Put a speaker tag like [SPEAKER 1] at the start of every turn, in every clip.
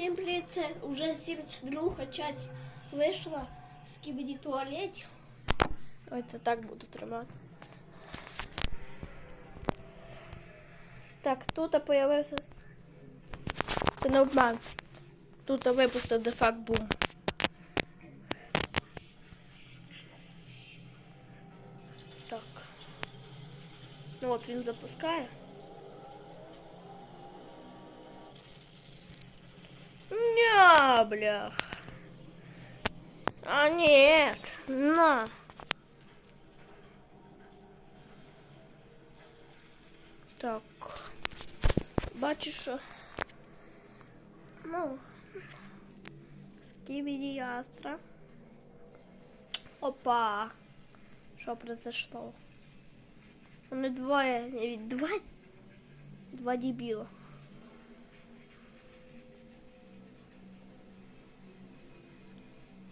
[SPEAKER 1] Всім привіт, це вже 72 часть вийшла з кібіді туалетів. Ось це так буду тримати. Так, тут появився. Це не обман. Тут випустив дефакт бум. Так. Ну от він запускає. Блях. А нет, на. Так. Бачиш. Ну. Скибиди ястра. Опа. Що произошло? Вони двоє, не, два, два дебіла.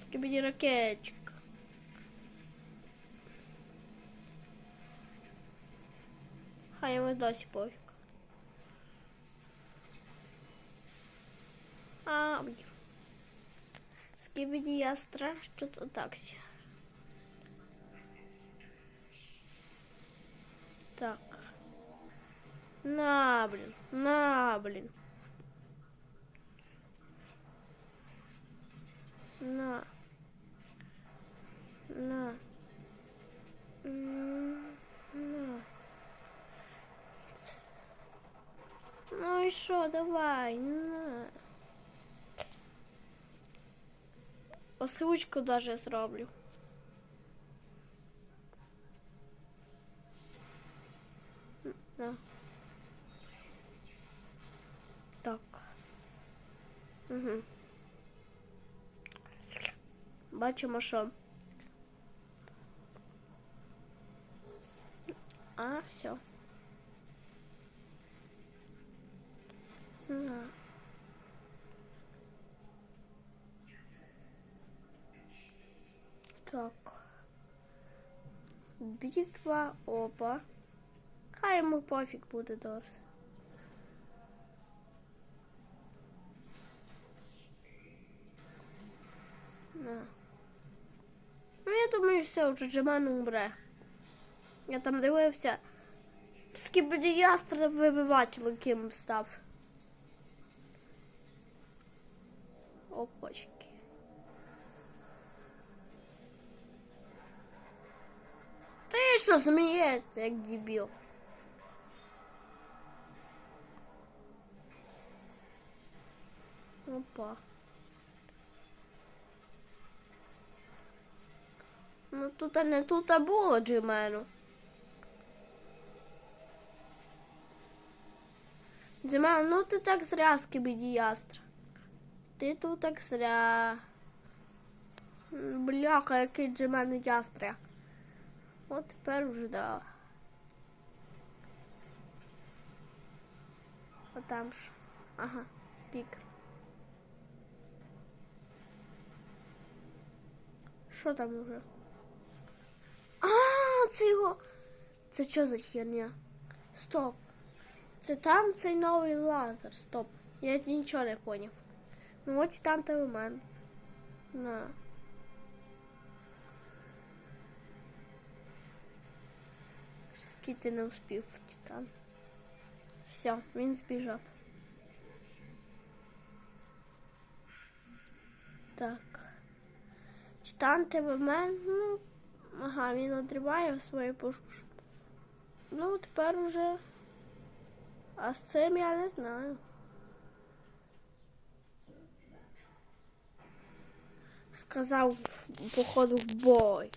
[SPEAKER 1] Скибиди ракетчик. Хай йому досі пофіг. А, блін. Скибиди ястра, що то таксі. Так. На, блин, на, блин. Що, давай, на. Озвучку даже зроблю. На. Так. Угу. Бачимо, що. А, все. Так. Битва опа. Хай йому пофіг буде досить. На. Ну, я думаю, все, вже Джеман умре. Я там дивився. Скібіді ястреб ви б бачили, ким став. Опачки. Ти що смієшся, як дебіл? Опа. Ну тут не тут а було Джимену. Джимен, ну ти так зря скибіді ястра. Ти тут так зря. М, Бляха, який Джимен ястря. От тепер вже да. А там ж. Ага, спікер. Що там уже? А, це його. Це що за херня? Стоп. Це там цей новий лазер. Стоп. Я нічого не поняв. Ну ось там телемен. На. Скільки не успів Титан. Все, він збіжав. Так. Титан ТВМен, ну, ага, він отримає свою пушку. Ну, тепер уже. А з цим я не знаю. Сказав, походу, в бой.